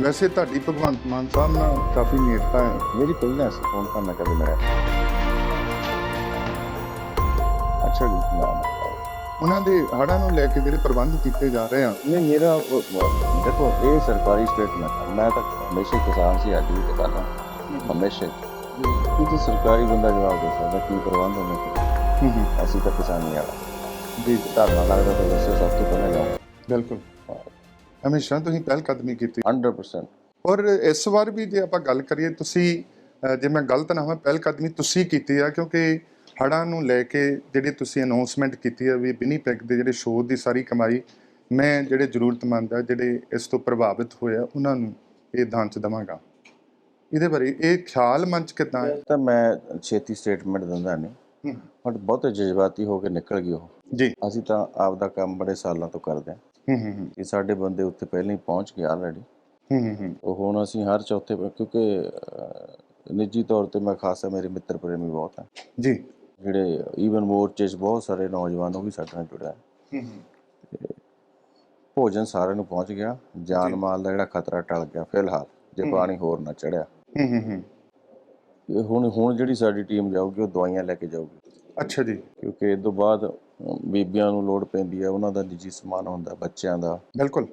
ਵੈਸੇ ਤੁਹਾਡੀ ਭਗਵੰਤ ਮਾਨ ਸਾਹਿਬ ਨਾਲ ਕਾਫੀ ਨੇੜਤਾ ਹੈ। ਮੇਰੀ ਪਹਿਲਾਂ ਸੀ ਫੋਨ ਕਰਨਾ ਕਦੇ ਮੇਰਾ। ਅੱਛਾ ਜੀ ਨਾ। ਉਹਨਾਂ ਦੇ ਹੜ੍ਹਾਂ ਨੂੰ ਲੈ ਕੇ ਜਿਹੜੇ ਪ੍ਰਬੰਧ ਕੀਤੇ ਜਾ ਰਹੇ ਆ ਨਹੀਂ ਮੇਰਾ ਦੇਖੋ ਇਹ ਸਰਕਾਰੀ ਸਟੇਟਮੈਂਟ ਹੈ ਮੈਂ ਤਾਂ ਹਮੇਸ਼ਾ ਕਿਸਾਨ ਸੀ ਅੱਜ ਵੀ ਕਿਸਾਨ ਹਾਂ। ਹਮੇਸ਼ਾ ਤਾਂ ਸਰਕਾਰੀ ਬੰਦਾ ਜਵਾਬ ਦੇ ਸਕਦਾ ਕੀ ਪ੍ਰਬੰਧ ਹੋਣੇ ਚਾਹੀਦੇ? ਅਸੀਂ ਤਾਂ ਕਿਸਾਨੀ ਵਾਲਾ ਜੀ ਧਰਨਾ ਲੱਗਦਾ ਤਾਂ ਦੱਸੋ ਸਭ ਤੋਂ ਪਹਿਲਾਂ ਜਾਓ। ਬਿਲਕੁਲ। ਹਮੇਸ਼ਾ ਤੁਸੀਂ ਪਹਿਲ ਕਦਮੀ ਕੀਤੀ 100% ਔਰ ਇਸ ਵਾਰ ਵੀ ਜੇ ਆਪਾਂ ਗੱਲ ਕਰੀਏ ਤੁਸੀਂ ਜੇ ਮੈਂ ਗਲਤ ਨਾ ਹੋਵਾਂ ਪਹਿਲ ਕਦਮੀ ਤੁਸੀਂ ਕੀਤੀ ਆ ਕਿਉਂਕਿ ਹੜ੍ਹਾਂ ਨੂੰ ਲੈ ਕੇ ਜਿਹੜੀ ਤੁਸੀਂ ਅਨਾਉਂਸਮੈਂਟ ਕੀਤੀ ਆ ਵੀ ਬਿਨੀ ਪੈਕ ਦੇ ਜਿਹੜੇ ਸ਼ੋਅ ਦੀ ਸਾਰੀ ਕਮਾਈ ਮੈਂ ਜਿਹੜੇ ਜ਼ਰੂਰਤਮੰਦ ਆ ਜਿਹੜੇ ਇਸ ਤੋਂ ਪ੍ਰਭਾਵਿਤ ਹੋਏ ਆ ਉਹਨਾਂ ਨੂੰ ਇਹ ਦਾਨ ਚ ਦਵਾਂਗਾ। ਇਹਦੇ ਬਾਰੇ ਇਹ ਖਿਆਲ ਮਨ ਚ ਕਿੱਦਾਂ ਹੈ? ਤਾਂ ਮੈਂ ਛੇਤੀ ਸਟੇਟਮੈਂਟ ਦਿੰਦਾ ਨਹੀਂ ਹੂੰ। ਬਟ ਬਹੁਤ ਜਜ਼ਬਾਤੀ ਹੋ ਕੇ ਨਿਕਲ ਗਈ ਉਹ। ਜੀ। ਅਸੀਂ ਤਾਂ ਆਪ ਦਾ ਕੰਮ ਬੜੇ ਸਾਲਾਂ ਤੋਂ ਕਰਦੇ ਹਾਂ। ਹੂੰ ਹੂੰ ਇਹ ਸਾਡੇ ਬੰਦੇ ਉੱਥੇ ਪਹਿਲਾਂ ਹੀ ਪਹੁੰਚ ਗਏ ਆਲਰੇਡੀ ਹੂੰ ਹੂੰ ਉਹ ਹੁਣ ਅਸੀਂ ਹਰ ਚੌਥੇ ਕਿਉਂਕਿ ਨਿੱਜੀ ਤੌਰ ਤੇ ਮੈਂ ਖਾਸਾ ਮੇਰੇ ਮਿੱਤਰ ਪ੍ਰੇਮੀ ਬਹੁਤ ਹੈ। ਜੀ। ਜਿਹੜੇ ਈਵਨ ਮੋਰਚੇ 'ਚ ਬਹੁਤ ਸਾਰੇ ਨੌਜਵਾਨ ਉਹ ਵੀ ਸਾਡੇ ਨਾਲ ਜੁੜਿਆ ਹੈ। ਹੂੰ। ਭੋਜਨ ਸਾਰਿਆਂ ਨੂੰ ਪਹੁੰਚ ਗਿਆ। ਜਾਨ ਮਾਲ ਦਾ ਜਿਹੜਾ ਖਤਰਾ ਟਲ ਗਿਆ ਫਿਲਹਾਲ ਜੇ ਪਾਣੀ ਹੋਰ ਨਾ ਚੜਿਆ। ਹੂੰ ਹੂੰ ਹੂੰ। ਇਹ ਹੁਣ ਹੁਣ ਜਿਹੜੀ ਸਾਡੀ ਟੀਮ ਜਾਊਗੀ ਉਹ ਦਵਾਈਆਂ ਲੈ ਕੇ ਜਾਊਗੀ। ਅੱਛਾ ਜੀ। ਕਿਉਂਕਿ ਇਸ ਤੋਂ ਬਾਅਦ ਬੀਬੀਆਂ ਨੂੰ ਲੋੜ ਪੈਂਦੀ ਹੈ ਉਹਨਾਂ ਦਾ ਨਿੱਜੀ ਸਮਾਨ ਹੁੰਦਾ ਬੱਚਿਆਂ ਦਾ। ਬਿਲਕੁਲ।